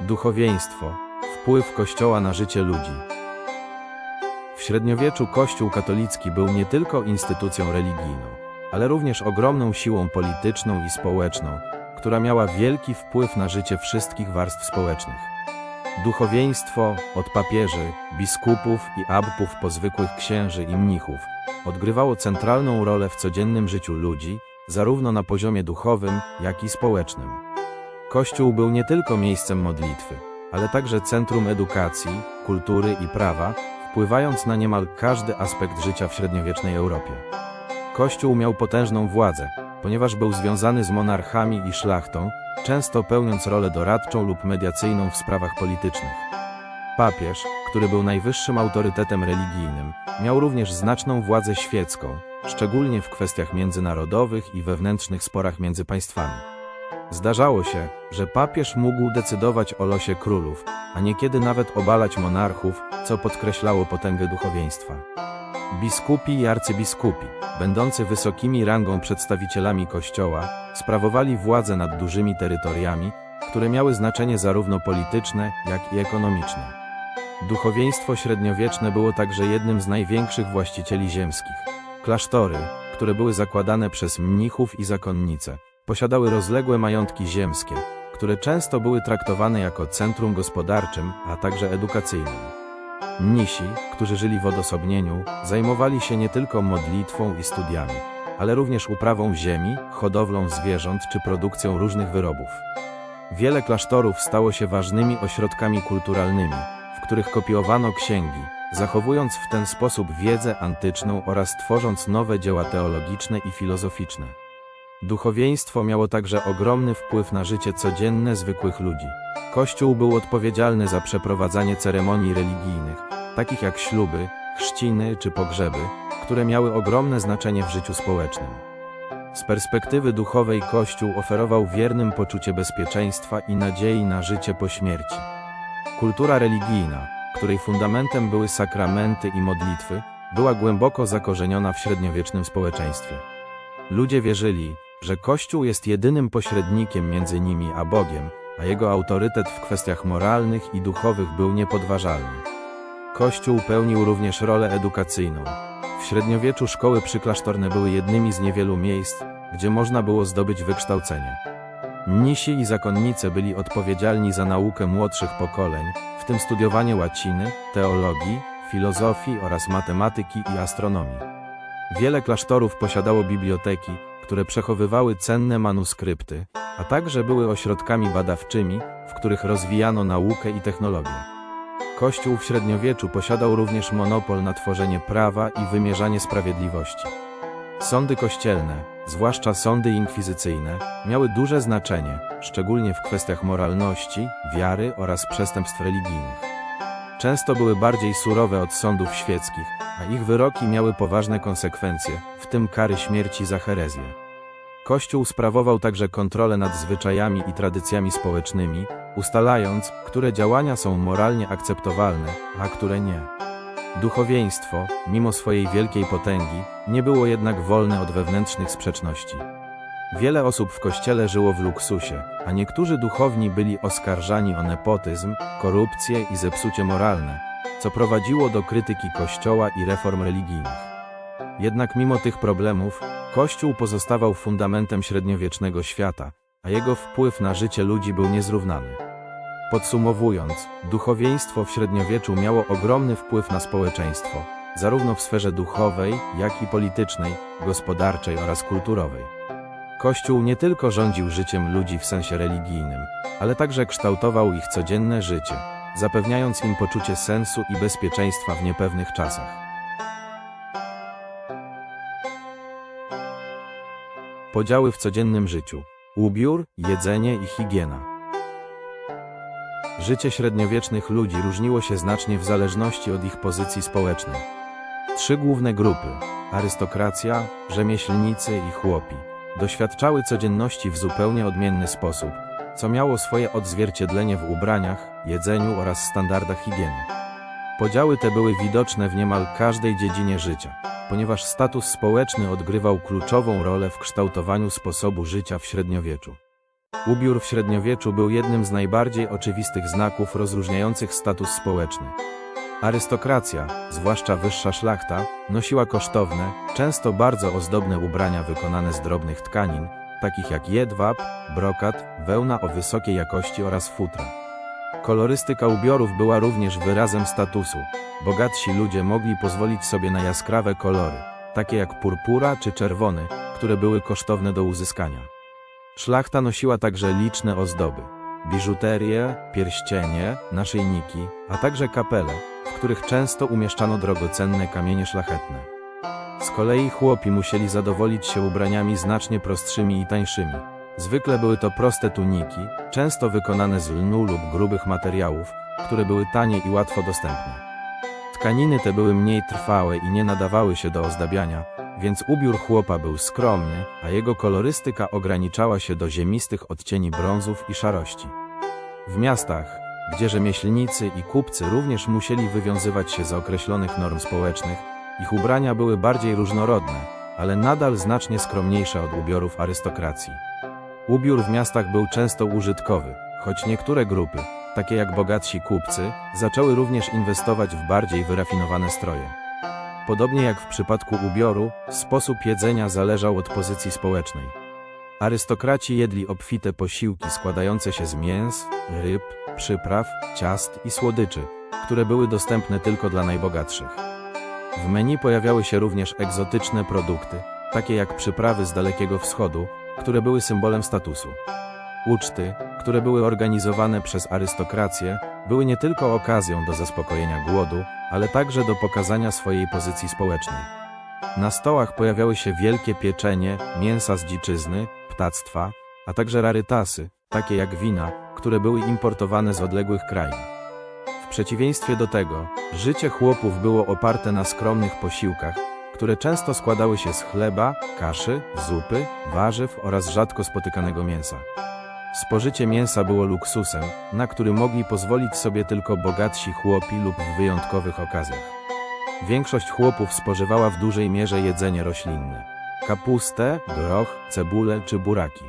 Duchowieństwo. Wpływ Kościoła na życie ludzi. W średniowieczu Kościół katolicki był nie tylko instytucją religijną, ale również ogromną siłą polityczną i społeczną, która miała wielki wpływ na życie wszystkich warstw społecznych. Duchowieństwo, od papieży, biskupów i abbów po zwykłych księży i mnichów, odgrywało centralną rolę w codziennym życiu ludzi, zarówno na poziomie duchowym, jak i społecznym. Kościół był nie tylko miejscem modlitwy, ale także centrum edukacji, kultury i prawa, wpływając na niemal każdy aspekt życia w średniowiecznej Europie. Kościół miał potężną władzę, ponieważ był związany z monarchami i szlachtą, często pełniąc rolę doradczą lub mediacyjną w sprawach politycznych. Papież, który był najwyższym autorytetem religijnym, miał również znaczną władzę świecką, szczególnie w kwestiach międzynarodowych i wewnętrznych sporach między państwami. Zdarzało się, że papież mógł decydować o losie królów, a niekiedy nawet obalać monarchów, co podkreślało potęgę duchowieństwa. Biskupi i arcybiskupi, będący wysokimi rangą przedstawicielami Kościoła, sprawowali władzę nad dużymi terytoriami, które miały znaczenie zarówno polityczne, jak i ekonomiczne. Duchowieństwo średniowieczne było także jednym z największych właścicieli ziemskich. Klasztory, które były zakładane przez mnichów i zakonnice, posiadały rozległe majątki ziemskie, które często były traktowane jako centrum gospodarczym, a także edukacyjnym. Mnisi, którzy żyli w odosobnieniu, zajmowali się nie tylko modlitwą i studiami, ale również uprawą ziemi, hodowlą zwierząt czy produkcją różnych wyrobów. Wiele klasztorów stało się ważnymi ośrodkami kulturalnymi, których kopiowano księgi, zachowując w ten sposób wiedzę antyczną oraz tworząc nowe dzieła teologiczne i filozoficzne. Duchowieństwo miało także ogromny wpływ na życie codzienne zwykłych ludzi. Kościół był odpowiedzialny za przeprowadzanie ceremonii religijnych, takich jak śluby, chrzciny czy pogrzeby, które miały ogromne znaczenie w życiu społecznym. Z perspektywy duchowej Kościół oferował wiernym poczucie bezpieczeństwa i nadziei na życie po śmierci. Kultura religijna, której fundamentem były sakramenty i modlitwy, była głęboko zakorzeniona w średniowiecznym społeczeństwie. Ludzie wierzyli, że Kościół jest jedynym pośrednikiem między nimi a Bogiem, a jego autorytet w kwestiach moralnych i duchowych był niepodważalny. Kościół pełnił również rolę edukacyjną. W średniowieczu szkoły przyklasztorne były jednymi z niewielu miejsc, gdzie można było zdobyć wykształcenie. Mnisi i zakonnice byli odpowiedzialni za naukę młodszych pokoleń, w tym studiowanie łaciny, teologii, filozofii oraz matematyki i astronomii. Wiele klasztorów posiadało biblioteki, które przechowywały cenne manuskrypty, a także były ośrodkami badawczymi, w których rozwijano naukę i technologię. Kościół w średniowieczu posiadał również monopol na tworzenie prawa i wymierzanie sprawiedliwości. Sądy kościelne, zwłaszcza sądy inkwizycyjne, miały duże znaczenie, szczególnie w kwestiach moralności, wiary oraz przestępstw religijnych. Często były bardziej surowe od sądów świeckich, a ich wyroki miały poważne konsekwencje, w tym kary śmierci za herezję. Kościół sprawował także kontrolę nad zwyczajami i tradycjami społecznymi, ustalając, które działania są moralnie akceptowalne, a które nie. Duchowieństwo, mimo swojej wielkiej potęgi, nie było jednak wolne od wewnętrznych sprzeczności. Wiele osób w kościele żyło w luksusie, a niektórzy duchowni byli oskarżani o nepotyzm, korupcję i zepsucie moralne, co prowadziło do krytyki kościoła i reform religijnych. Jednak mimo tych problemów, kościół pozostawał fundamentem średniowiecznego świata, a jego wpływ na życie ludzi był niezrównany. Podsumowując, duchowieństwo w średniowieczu miało ogromny wpływ na społeczeństwo, zarówno w sferze duchowej, jak i politycznej, gospodarczej oraz kulturowej. Kościół nie tylko rządził życiem ludzi w sensie religijnym, ale także kształtował ich codzienne życie, zapewniając im poczucie sensu i bezpieczeństwa w niepewnych czasach. Podziały w codziennym życiu: ubiór, jedzenie i higiena. Życie średniowiecznych ludzi różniło się znacznie w zależności od ich pozycji społecznej. Trzy główne grupy arystokracja, rzemieślnicy i chłopi doświadczały codzienności w zupełnie odmienny sposób, co miało swoje odzwierciedlenie w ubraniach, jedzeniu oraz standardach higieny. Podziały te były widoczne w niemal każdej dziedzinie życia, ponieważ status społeczny odgrywał kluczową rolę w kształtowaniu sposobu życia w średniowieczu. Ubiór w średniowieczu był jednym z najbardziej oczywistych znaków rozróżniających status społeczny. Arystokracja, zwłaszcza wyższa szlachta, nosiła kosztowne, często bardzo ozdobne ubrania wykonane z drobnych tkanin, takich jak jedwab, brokat, wełna o wysokiej jakości oraz futra. Kolorystyka ubiorów była również wyrazem statusu. Bogatsi ludzie mogli pozwolić sobie na jaskrawe kolory, takie jak purpura czy czerwony, które były kosztowne do uzyskania. Szlachta nosiła także liczne ozdoby. Biżuterię, pierścienie, naszyjniki, a także kapele, w których często umieszczano drogocenne kamienie szlachetne. Z kolei chłopi musieli zadowolić się ubraniami znacznie prostszymi i tańszymi. Zwykle były to proste tuniki, często wykonane z lnu lub grubych materiałów, które były tanie i łatwo dostępne. Tkaniny te były mniej trwałe i nie nadawały się do ozdabiania, więc ubiór chłopa był skromny, a jego kolorystyka ograniczała się do ziemistych odcieni brązów i szarości. W miastach, gdzie rzemieślnicy i kupcy również musieli wywiązywać się z określonych norm społecznych, ich ubrania były bardziej różnorodne, ale nadal znacznie skromniejsze od ubiorów arystokracji. Ubiór w miastach był często użytkowy, choć niektóre grupy, takie jak bogatsi kupcy, zaczęły również inwestować w bardziej wyrafinowane stroje. Podobnie jak w przypadku ubioru, sposób jedzenia zależał od pozycji społecznej. Arystokraci jedli obfite posiłki składające się z mięs, ryb, przypraw, ciast i słodyczy, które były dostępne tylko dla najbogatszych. W menu pojawiały się również egzotyczne produkty, takie jak przyprawy z Dalekiego Wschodu, które były symbolem statusu. Uczty, które były organizowane przez arystokrację, były nie tylko okazją do zaspokojenia głodu, ale także do pokazania swojej pozycji społecznej. Na stołach pojawiały się wielkie pieczenie, mięsa z dziczyzny, ptactwa, a także rarytasy, takie jak wina, które były importowane z odległych krain. W przeciwieństwie do tego, życie chłopów było oparte na skromnych posiłkach, które często składały się z chleba, kaszy, zupy, warzyw oraz rzadko spotykanego mięsa. Spożycie mięsa było luksusem, na który mogli pozwolić sobie tylko bogatsi chłopi lub w wyjątkowych okazjach. Większość chłopów spożywała w dużej mierze jedzenie roślinne. Kapustę, groch, cebulę czy buraki.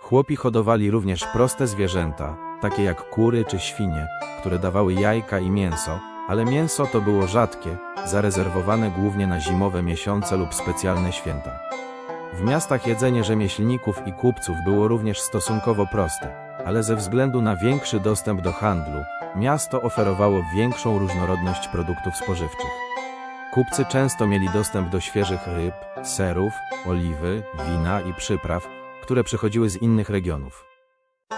Chłopi hodowali również proste zwierzęta, takie jak kury czy świnie, które dawały jajka i mięso, ale mięso to było rzadkie, zarezerwowane głównie na zimowe miesiące lub specjalne święta. W miastach jedzenie rzemieślników i kupców było również stosunkowo proste, ale ze względu na większy dostęp do handlu, miasto oferowało większą różnorodność produktów spożywczych. Kupcy często mieli dostęp do świeżych ryb, serów, oliwy, wina i przypraw, które przychodziły z innych regionów.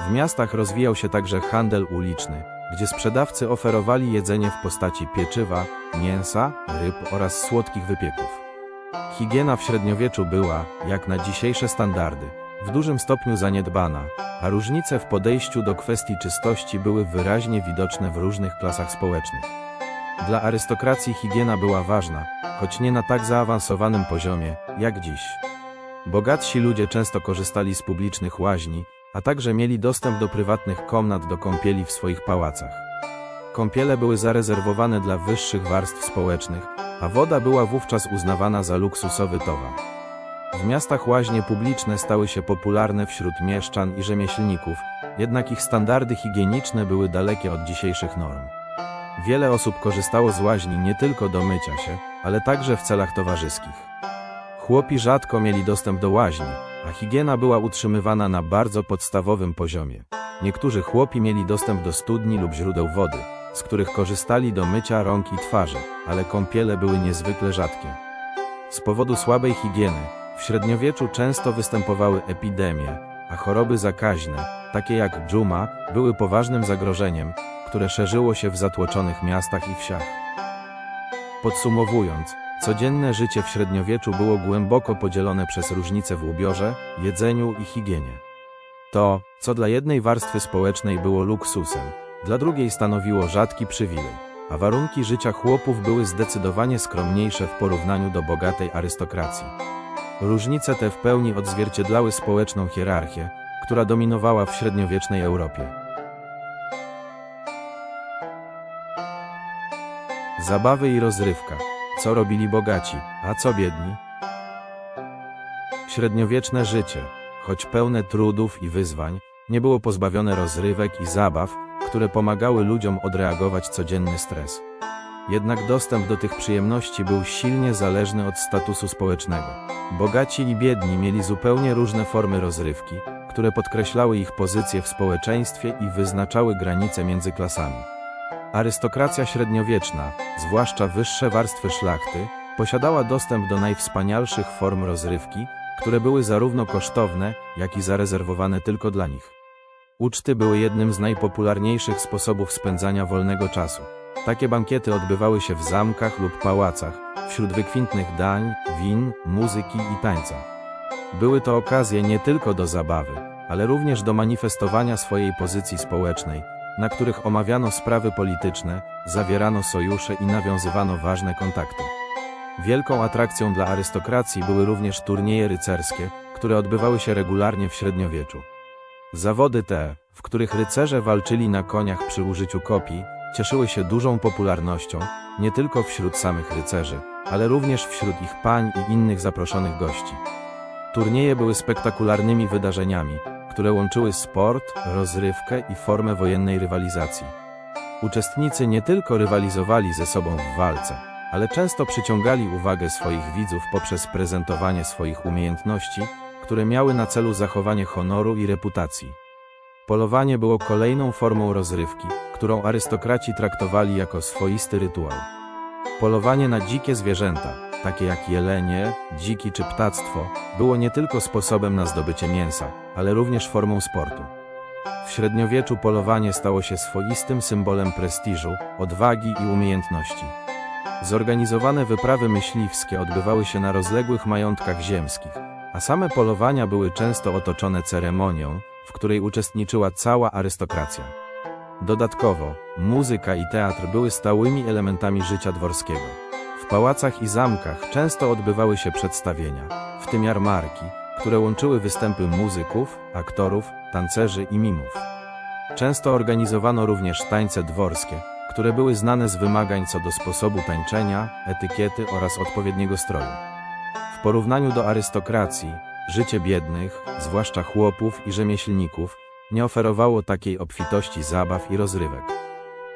W miastach rozwijał się także handel uliczny, gdzie sprzedawcy oferowali jedzenie w postaci pieczywa, mięsa, ryb oraz słodkich wypieków. Higiena w średniowieczu była, jak na dzisiejsze standardy, w dużym stopniu zaniedbana, a różnice w podejściu do kwestii czystości były wyraźnie widoczne w różnych klasach społecznych. Dla arystokracji higiena była ważna, choć nie na tak zaawansowanym poziomie, jak dziś. Bogatsi ludzie często korzystali z publicznych łaźni, a także mieli dostęp do prywatnych komnat do kąpieli w swoich pałacach. Kąpiele były zarezerwowane dla wyższych warstw społecznych, a woda była wówczas uznawana za luksusowy towar. W miastach łaźnie publiczne stały się popularne wśród mieszczan i rzemieślników, jednak ich standardy higieniczne były dalekie od dzisiejszych norm. Wiele osób korzystało z łaźni nie tylko do mycia się, ale także w celach towarzyskich. Chłopi rzadko mieli dostęp do łaźni, a higiena była utrzymywana na bardzo podstawowym poziomie. Niektórzy chłopi mieli dostęp do studni lub źródeł wody, z których korzystali do mycia rąk i twarzy, ale kąpiele były niezwykle rzadkie. Z powodu słabej higieny, w średniowieczu często występowały epidemie, a choroby zakaźne, takie jak dżuma, były poważnym zagrożeniem, które szerzyło się w zatłoczonych miastach i wsiach. Podsumowując, codzienne życie w średniowieczu było głęboko podzielone przez różnice w ubiorze, jedzeniu i higienie. To, co dla jednej warstwy społecznej było luksusem, dla drugiej stanowiło rzadki przywilej, a warunki życia chłopów były zdecydowanie skromniejsze w porównaniu do bogatej arystokracji. Różnice te w pełni odzwierciedlały społeczną hierarchię, która dominowała w średniowiecznej Europie. Zabawy i rozrywka. Co robili bogaci, a co biedni? Średniowieczne życie, choć pełne trudów i wyzwań, nie było pozbawione rozrywek i zabaw, które pomagały ludziom odreagować codzienny stres. Jednak dostęp do tych przyjemności był silnie zależny od statusu społecznego. Bogaci i biedni mieli zupełnie różne formy rozrywki, które podkreślały ich pozycję w społeczeństwie i wyznaczały granice między klasami. Arystokracja średniowieczna, zwłaszcza wyższe warstwy szlachty, posiadała dostęp do najwspanialszych form rozrywki, które były zarówno kosztowne, jak i zarezerwowane tylko dla nich. Uczty były jednym z najpopularniejszych sposobów spędzania wolnego czasu. Takie bankiety odbywały się w zamkach lub pałacach, wśród wykwintnych dań, win, muzyki i tańca. Były to okazje nie tylko do zabawy, ale również do manifestowania swojej pozycji społecznej, na których omawiano sprawy polityczne, zawierano sojusze i nawiązywano ważne kontakty. Wielką atrakcją dla arystokracji były również turnieje rycerskie, które odbywały się regularnie w średniowieczu. Zawody te, w których rycerze walczyli na koniach przy użyciu kopii, cieszyły się dużą popularnością, nie tylko wśród samych rycerzy, ale również wśród ich pań i innych zaproszonych gości. Turnieje były spektakularnymi wydarzeniami, które łączyły sport, rozrywkę i formę wojennej rywalizacji. Uczestnicy nie tylko rywalizowali ze sobą w walce, ale często przyciągali uwagę swoich widzów poprzez prezentowanie swoich umiejętności, które miały na celu zachowanie honoru i reputacji. Polowanie było kolejną formą rozrywki, którą arystokraci traktowali jako swoisty rytuał. Polowanie na dzikie zwierzęta, takie jak jelenie, dziki czy ptactwo, było nie tylko sposobem na zdobycie mięsa, ale również formą sportu. W średniowieczu polowanie stało się swoistym symbolem prestiżu, odwagi i umiejętności. Zorganizowane wyprawy myśliwskie odbywały się na rozległych majątkach ziemskich, a same polowania były często otoczone ceremonią, w której uczestniczyła cała arystokracja. Dodatkowo, muzyka i teatr były stałymi elementami życia dworskiego. W pałacach i zamkach często odbywały się przedstawienia, w tym jarmarki, które łączyły występy muzyków, aktorów, tancerzy i mimów. Często organizowano również tańce dworskie, które były znane z wymagań co do sposobu tańczenia, etykiety oraz odpowiedniego stroju. W porównaniu do arystokracji, życie biednych, zwłaszcza chłopów i rzemieślników, nie oferowało takiej obfitości zabaw i rozrywek.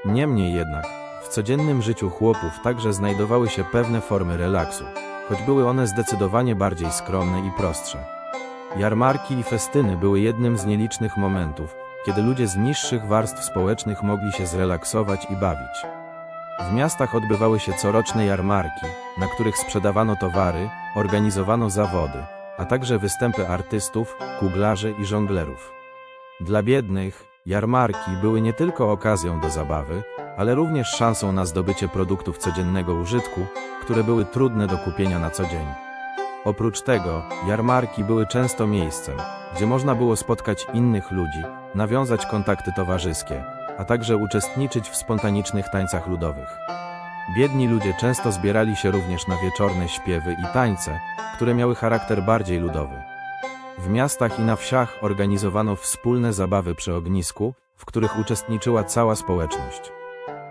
Niemniej jednak, w codziennym życiu chłopów także znajdowały się pewne formy relaksu, choć były one zdecydowanie bardziej skromne i prostsze. Jarmarki i festyny były jednym z nielicznych momentów, kiedy ludzie z niższych warstw społecznych mogli się zrelaksować i bawić. W miastach odbywały się coroczne jarmarki, na których sprzedawano towary, organizowano zawody, a także występy artystów, kuglarzy i żonglerów. Dla biednych, jarmarki były nie tylko okazją do zabawy, ale również szansą na zdobycie produktów codziennego użytku, które były trudne do kupienia na co dzień. Oprócz tego, jarmarki były często miejscem, gdzie można było spotkać innych ludzi, nawiązać kontakty towarzyskie, a także uczestniczyć w spontanicznych tańcach ludowych. Biedni ludzie często zbierali się również na wieczorne śpiewy i tańce, które miały charakter bardziej ludowy. W miastach i na wsiach organizowano wspólne zabawy przy ognisku, w których uczestniczyła cała społeczność.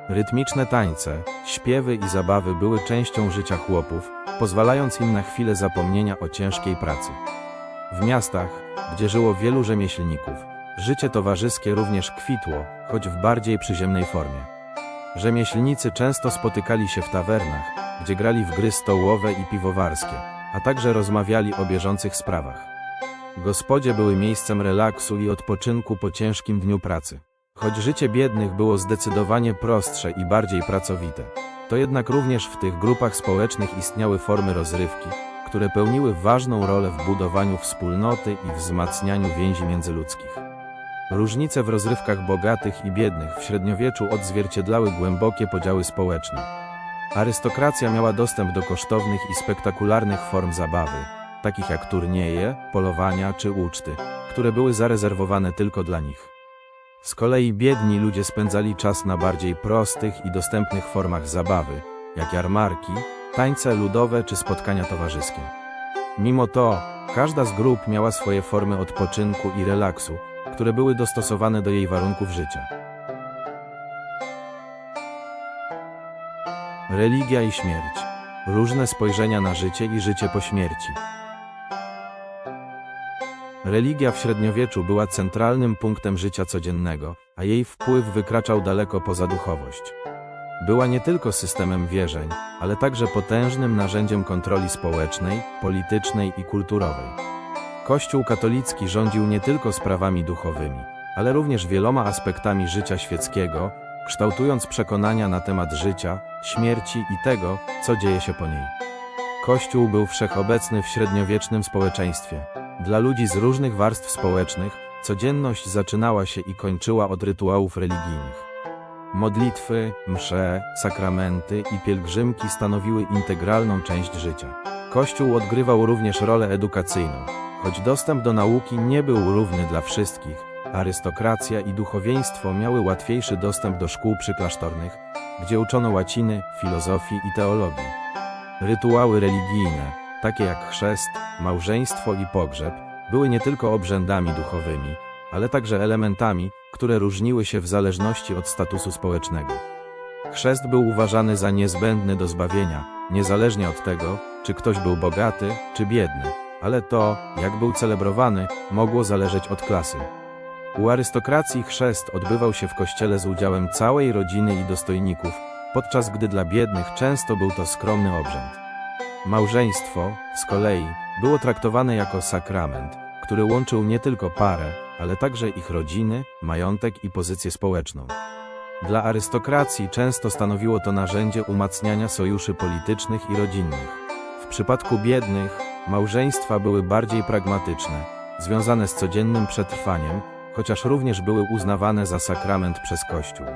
Rytmiczne tańce, śpiewy i zabawy były częścią życia chłopów, pozwalając im na chwilę zapomnienia o ciężkiej pracy. W miastach, gdzie żyło wielu rzemieślników, życie towarzyskie również kwitło, choć w bardziej przyziemnej formie. Rzemieślnicy często spotykali się w tawernach, gdzie grali w gry stołowe i piwowarskie, a także rozmawiali o bieżących sprawach. Gospodzie były miejscem relaksu i odpoczynku po ciężkim dniu pracy. Choć życie biednych było zdecydowanie prostsze i bardziej pracowite, to jednak również w tych grupach społecznych istniały formy rozrywki, które pełniły ważną rolę w budowaniu wspólnoty i wzmacnianiu więzi międzyludzkich. Różnice w rozrywkach bogatych i biednych w średniowieczu odzwierciedlały głębokie podziały społeczne. Arystokracja miała dostęp do kosztownych i spektakularnych form zabawy, takich jak turnieje, polowania czy uczty, które były zarezerwowane tylko dla nich. Z kolei biedni ludzie spędzali czas na bardziej prostych i dostępnych formach zabawy, jak jarmarki, tańce ludowe czy spotkania towarzyskie. Mimo to, każda z grup miała swoje formy odpoczynku i relaksu, które były dostosowane do jej warunków życia. Religia i śmierć. Różne spojrzenia na życie i życie po śmierci. Religia w średniowieczu była centralnym punktem życia codziennego, a jej wpływ wykraczał daleko poza duchowość. Była nie tylko systemem wierzeń, ale także potężnym narzędziem kontroli społecznej, politycznej i kulturowej. Kościół katolicki rządził nie tylko sprawami duchowymi, ale również wieloma aspektami życia świeckiego, kształtując przekonania na temat życia, śmierci i tego, co dzieje się po niej. Kościół był wszechobecny w średniowiecznym społeczeństwie. Dla ludzi z różnych warstw społecznych codzienność zaczynała się i kończyła od rytuałów religijnych. Modlitwy, msze, sakramenty i pielgrzymki stanowiły integralną część życia. Kościół odgrywał również rolę edukacyjną. Choć dostęp do nauki nie był równy dla wszystkich, arystokracja i duchowieństwo miały łatwiejszy dostęp do szkół przyklasztornych, gdzie uczono łaciny, filozofii i teologii. Rytuały religijne, takie jak chrzest, małżeństwo i pogrzeb, były nie tylko obrzędami duchowymi, ale także elementami, które różniły się w zależności od statusu społecznego. Chrzest był uważany za niezbędny do zbawienia, niezależnie od tego, czy ktoś był bogaty, czy biedny, ale to, jak był celebrowany, mogło zależeć od klasy. U arystokracji chrzest odbywał się w kościele z udziałem całej rodziny i dostojników, podczas gdy dla biednych często był to skromny obrzęd. Małżeństwo, z kolei, było traktowane jako sakrament, który łączył nie tylko parę, ale także ich rodziny, majątek i pozycję społeczną. Dla arystokracji często stanowiło to narzędzie umacniania sojuszy politycznych i rodzinnych. W przypadku biednych, małżeństwa były bardziej pragmatyczne, związane z codziennym przetrwaniem, chociaż również były uznawane za sakrament przez Kościół.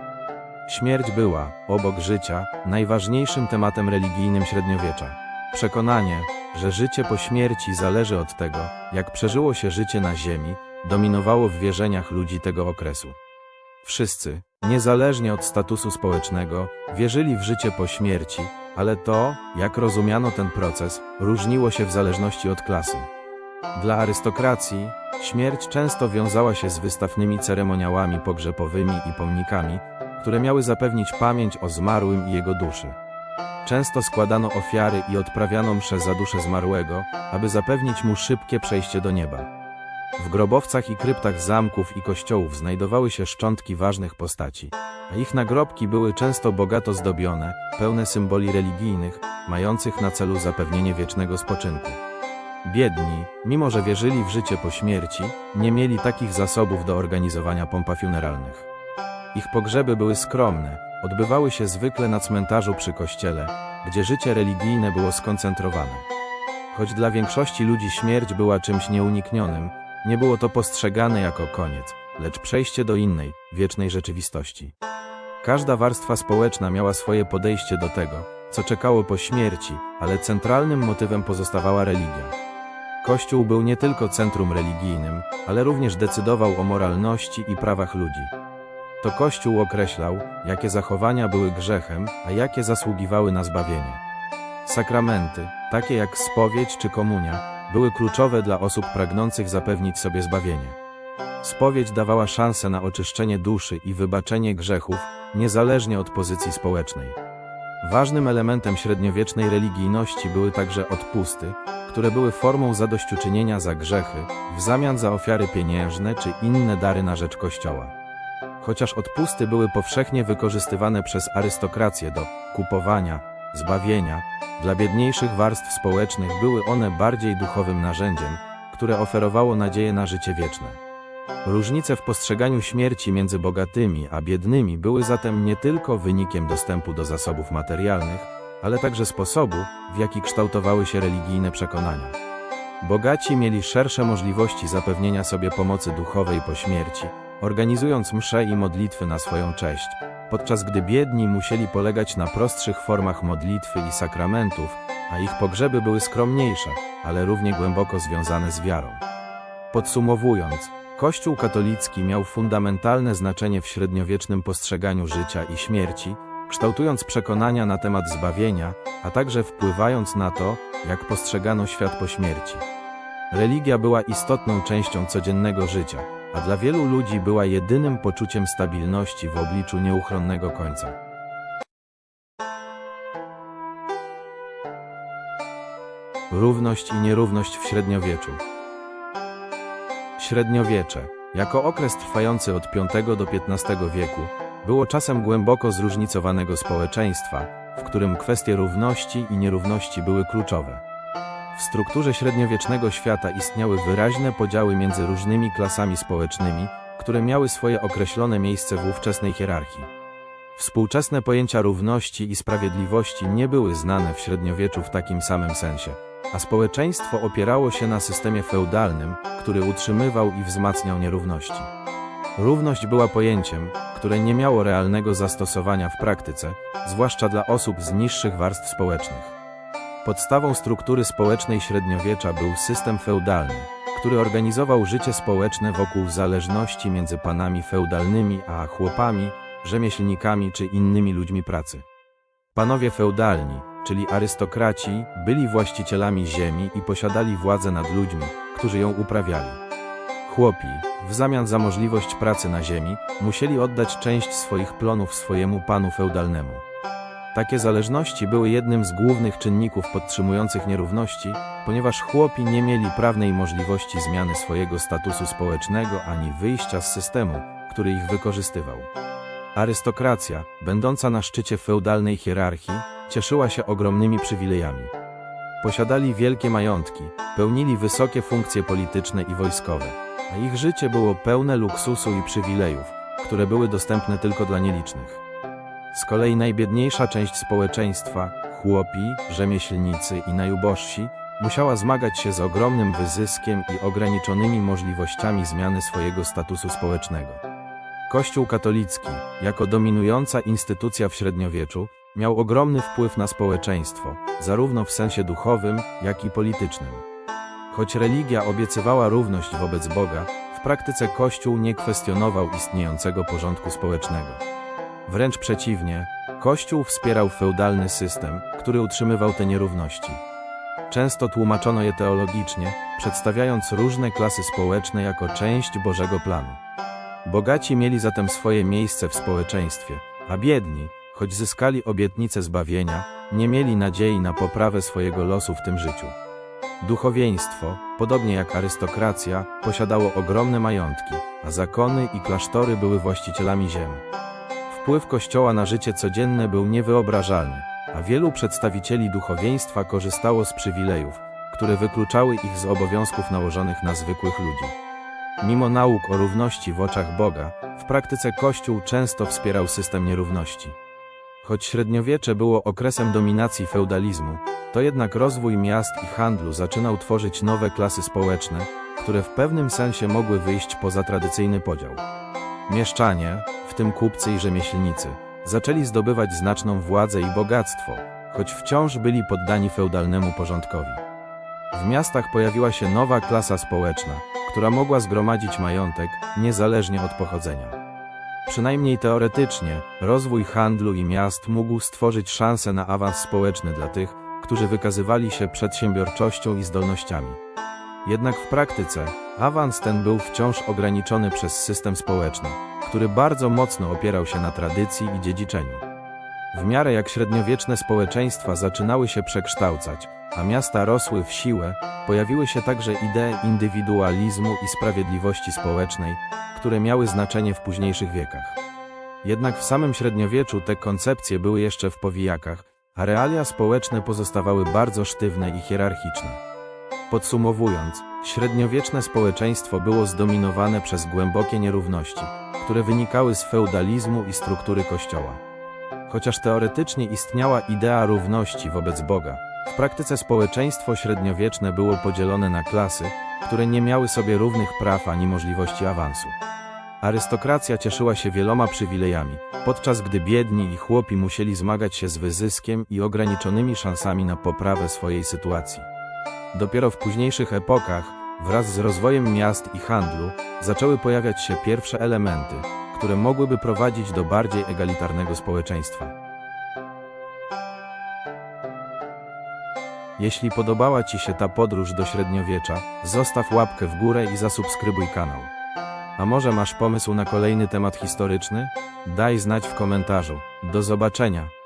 Śmierć była, obok życia, najważniejszym tematem religijnym średniowiecza. Przekonanie, że życie po śmierci zależy od tego, jak przeżyło się życie na ziemi, dominowało w wierzeniach ludzi tego okresu. Wszyscy, niezależnie od statusu społecznego, wierzyli w życie po śmierci, ale to, jak rozumiano ten proces, różniło się w zależności od klasy. Dla arystokracji, śmierć często wiązała się z wystawnymi ceremoniałami pogrzebowymi i pomnikami, które miały zapewnić pamięć o zmarłym i jego duszy. Często składano ofiary i odprawiano msze za duszę zmarłego, aby zapewnić mu szybkie przejście do nieba. W grobowcach i kryptach zamków i kościołów znajdowały się szczątki ważnych postaci, a ich nagrobki były często bogato zdobione, pełne symboli religijnych, mających na celu zapewnienie wiecznego spoczynku. Biedni, mimo że wierzyli w życie po śmierci, nie mieli takich zasobów do organizowania pompa funeralnych. Ich pogrzeby były skromne, odbywały się zwykle na cmentarzu przy kościele, gdzie życie religijne było skoncentrowane. Choć dla większości ludzi śmierć była czymś nieuniknionym, nie było to postrzegane jako koniec, lecz przejście do innej, wiecznej rzeczywistości. Każda warstwa społeczna miała swoje podejście do tego, co czekało po śmierci, ale centralnym motywem pozostawała religia. Kościół był nie tylko centrum religijnym, ale również decydował o moralności i prawach ludzi. To Kościół określał, jakie zachowania były grzechem, a jakie zasługiwały na zbawienie. Sakramenty, takie jak spowiedź czy komunia, były kluczowe dla osób pragnących zapewnić sobie zbawienie. Spowiedź dawała szansę na oczyszczenie duszy i wybaczenie grzechów, niezależnie od pozycji społecznej. Ważnym elementem średniowiecznej religijności były także odpusty, które były formą zadośćuczynienia za grzechy, w zamian za ofiary pieniężne czy inne dary na rzecz Kościoła. Chociaż odpusty były powszechnie wykorzystywane przez arystokrację do kupowania, zbawienia, dla biedniejszych warstw społecznych były one bardziej duchowym narzędziem, które oferowało nadzieję na życie wieczne. Różnice w postrzeganiu śmierci między bogatymi a biednymi były zatem nie tylko wynikiem dostępu do zasobów materialnych, ale także sposobu, w jaki kształtowały się religijne przekonania. Bogaci mieli szersze możliwości zapewnienia sobie pomocy duchowej po śmierci, organizując msze i modlitwy na swoją cześć, podczas gdy biedni musieli polegać na prostszych formach modlitwy i sakramentów, a ich pogrzeby były skromniejsze, ale równie głęboko związane z wiarą. Podsumowując, Kościół katolicki miał fundamentalne znaczenie w średniowiecznym postrzeganiu życia i śmierci, kształtując przekonania na temat zbawienia, a także wpływając na to, jak postrzegano świat po śmierci. Religia była istotną częścią codziennego życia, a dla wielu ludzi była jedynym poczuciem stabilności w obliczu nieuchronnego końca. Równość i nierówność w średniowieczu. Średniowiecze, jako okres trwający od V do XV wieku, było czasem głęboko zróżnicowanego społeczeństwa, w którym kwestie równości i nierówności były kluczowe. W strukturze średniowiecznego świata istniały wyraźne podziały między różnymi klasami społecznymi, które miały swoje określone miejsce w ówczesnej hierarchii. Współczesne pojęcia równości i sprawiedliwości nie były znane w średniowieczu w takim samym sensie, a społeczeństwo opierało się na systemie feudalnym, który utrzymywał i wzmacniał nierówności. Równość była pojęciem, które nie miało realnego zastosowania w praktyce, zwłaszcza dla osób z niższych warstw społecznych. Podstawą struktury społecznej średniowiecza był system feudalny, który organizował życie społeczne wokół zależności między panami feudalnymi a chłopami, rzemieślnikami czy innymi ludźmi pracy. Panowie feudalni, czyli arystokraci, byli właścicielami ziemi i posiadali władzę nad ludźmi, którzy ją uprawiali. Chłopi, w zamian za możliwość pracy na ziemi, musieli oddać część swoich plonów swojemu panu feudalnemu. Takie zależności były jednym z głównych czynników podtrzymujących nierówności, ponieważ chłopi nie mieli prawnej możliwości zmiany swojego statusu społecznego ani wyjścia z systemu, który ich wykorzystywał. Arystokracja, będąca na szczycie feudalnej hierarchii, cieszyła się ogromnymi przywilejami. Posiadali wielkie majątki, pełnili wysokie funkcje polityczne i wojskowe, a ich życie było pełne luksusu i przywilejów, które były dostępne tylko dla nielicznych. Z kolei najbiedniejsza część społeczeństwa, chłopi, rzemieślnicy i najubożsi, musiała zmagać się z ogromnym wyzyskiem i ograniczonymi możliwościami zmiany swojego statusu społecznego. Kościół katolicki, jako dominująca instytucja w średniowieczu, miał ogromny wpływ na społeczeństwo, zarówno w sensie duchowym, jak i politycznym. Choć religia obiecywała równość wobec Boga, w praktyce Kościół nie kwestionował istniejącego porządku społecznego. Wręcz przeciwnie, Kościół wspierał feudalny system, który utrzymywał te nierówności. Często tłumaczono je teologicznie, przedstawiając różne klasy społeczne jako część Bożego planu. Bogaci mieli zatem swoje miejsce w społeczeństwie, a biedni, choć zyskali obietnicę zbawienia, nie mieli nadziei na poprawę swojego losu w tym życiu. Duchowieństwo, podobnie jak arystokracja, posiadało ogromne majątki, a zakony i klasztory były właścicielami ziem. Wpływ Kościoła na życie codzienne był niewyobrażalny, a wielu przedstawicieli duchowieństwa korzystało z przywilejów, które wykluczały ich z obowiązków nałożonych na zwykłych ludzi. Mimo nauk o równości w oczach Boga, w praktyce Kościół często wspierał system nierówności. Choć średniowiecze było okresem dominacji feudalizmu, to jednak rozwój miast i handlu zaczynał tworzyć nowe klasy społeczne, które w pewnym sensie mogły wyjść poza tradycyjny podział. Mieszczanie, tym kupcy i rzemieślnicy, zaczęli zdobywać znaczną władzę i bogactwo, choć wciąż byli poddani feudalnemu porządkowi. W miastach pojawiła się nowa klasa społeczna, która mogła zgromadzić majątek, niezależnie od pochodzenia. Przynajmniej teoretycznie, rozwój handlu i miast mógł stworzyć szansę na awans społeczny dla tych, którzy wykazywali się przedsiębiorczością i zdolnościami. Jednak w praktyce, awans ten był wciąż ograniczony przez system społeczny, który bardzo mocno opierał się na tradycji i dziedziczeniu. W miarę jak średniowieczne społeczeństwa zaczynały się przekształcać, a miasta rosły w siłę, pojawiły się także idee indywidualizmu i sprawiedliwości społecznej, które miały znaczenie w późniejszych wiekach. Jednak w samym średniowieczu te koncepcje były jeszcze w powijakach, a realia społeczne pozostawały bardzo sztywne i hierarchiczne. Podsumowując, średniowieczne społeczeństwo było zdominowane przez głębokie nierówności, które wynikały z feudalizmu i struktury kościoła. Chociaż teoretycznie istniała idea równości wobec Boga, w praktyce społeczeństwo średniowieczne było podzielone na klasy, które nie miały sobie równych praw ani możliwości awansu. Arystokracja cieszyła się wieloma przywilejami, podczas gdy biedni i chłopi musieli zmagać się z wyzyskiem i ograniczonymi szansami na poprawę swojej sytuacji. Dopiero w późniejszych epokach, wraz z rozwojem miast i handlu, zaczęły pojawiać się pierwsze elementy, które mogłyby prowadzić do bardziej egalitarnego społeczeństwa. Jeśli podobała Ci się ta podróż do średniowiecza, zostaw łapkę w górę i zasubskrybuj kanał. A może masz pomysł na kolejny temat historyczny? Daj znać w komentarzu. Do zobaczenia.